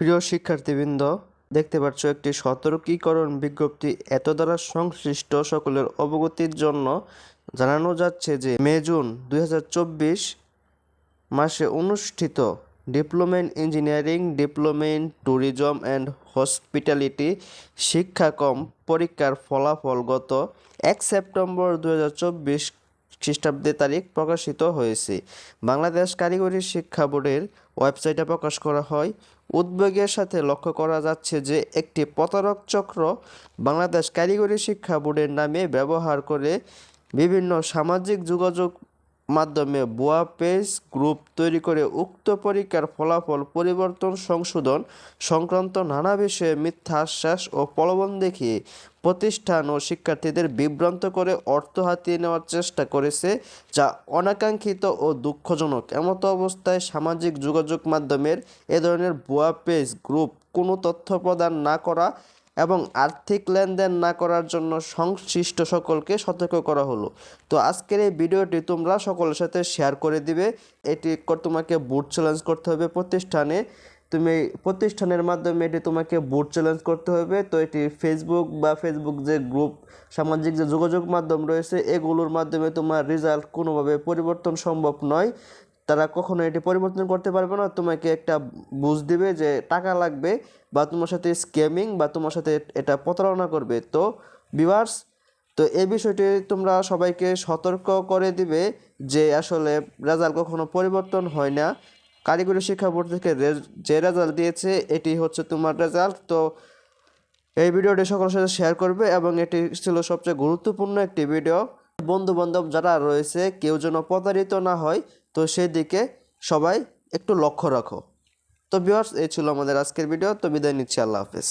প্রিয় শিক্ষার্থীবৃন্দ, দেখতে পাচ্ছ একটি সতর্কীকরণ বিজ্ঞপ্তি এত দ্বারা সংশ্লিষ্ট সকলের অবগতির জন্য। জানানো যাচ্ছে যে মে, জুন দু হাজার চব্বিশ মাসে অনুষ্ঠিত diploma in engineering, diploma in tourism and hospitality শিক্ষাকম পরীক্ষার ফলাফল গত এক সেপ্টেম্বর দু হাজার চব্বিশ খ্রিস্টাব্দে তারিখ প্রকাশিত হয়েছে। বাংলাদেশ কারিগরি শিক্ষা বোর্ডের ওয়েবসাইটে প্রকাশ করা হয়, উদ্বেগের সাথে লক্ষ্য করা যাচ্ছে যে একটি প্রতারক চক্র বাংলাদেশ কারিগরি শিক্ষা বোর্ডের নামে ব্যবহার করে বিভিন্ন সামাজিক যোগাযোগ মাধ্যমে ভুয়া পেজ গ্রুপ তৈরি করে উক্ত পরীক্ষার ফলাফল পরিবর্তন সংশোধন সংক্রান্ত নানা বিষয়ে মিথ্যা আশ্বাস ও প্রলোভন দেখিয়ে প্রতিষ্ঠান ও শিক্ষার্থীদের বিভ্রান্ত করে অর্থ হাতিয়ে নেওয়ার চেষ্টা করেছে, যা অনাকাঙ্ক্ষিত ও দুঃখজনক। এমতো অবস্থায় সামাজিক যোগাযোগ মাধ্যমের এ ধরনের ভুয়া পেজ গ্রুপ কোনো তথ্য প্রদান না করা এবং আর্থিক লেনদেন না করার জন্য সংশ্লিষ্ট সকলকে সতর্ক করা হলো। তো আজকের এই ভিডিওটি তোমরা সকলের সাথে শেয়ার করে দিবে। এটি তোমাকে বুট চ্যালেঞ্জ করতে হবে প্রতিষ্ঠানে। তুমি প্রতিষ্ঠানের মাধ্যমে এটি তোমাকে বুট চ্যালেঞ্জ করতে হবে। তো এটি ফেসবুক বা ফেসবুক যে গ্রুপ সামাজিক যে যোগাযোগ মাধ্যম রয়েছে, এগুলোর মাধ্যমে তোমার রেজাল্ট কোনোভাবে পরিবর্তন সম্ভব নয়। তারা কখনো এটি পরিবর্তন করতে পারবে না। তোমাকে একটা বুঝ দিবে যে টাকা লাগবে বা তোমার সাথে স্ক্যামিং বা তোমার সাথে এটা প্রতারণা করবে। তো ভিউয়ার্স তো এই বিষয়টি তোমরা সবাইকে সতর্ক করে দিবে যে আসলে রেজাল্ট কখনো পরিবর্তন হয় না। কারিগরি শিক্ষা বোর্ড থেকে যে রেজাল্ট দিয়েছে, এটি হচ্ছে তোমার রেজাল্ট তো এই ভিডিওটি সকলের সাথে শেয়ার করবে এবং এটি ছিল সবচেয়ে গুরুত্বপূর্ণ একটি ভিডিও বন্ধু বান্ধব যারা রয়েছে, কেউ যেন প্রতারিত না হয়, তো সেই দিকে সবাই একটু লক্ষ্য রাখো। তো বিহার্স এই ছিল আমাদের আজকের ভিডিও তো বিদায় নিচ্ছি, আল্লাহ হাফেজ।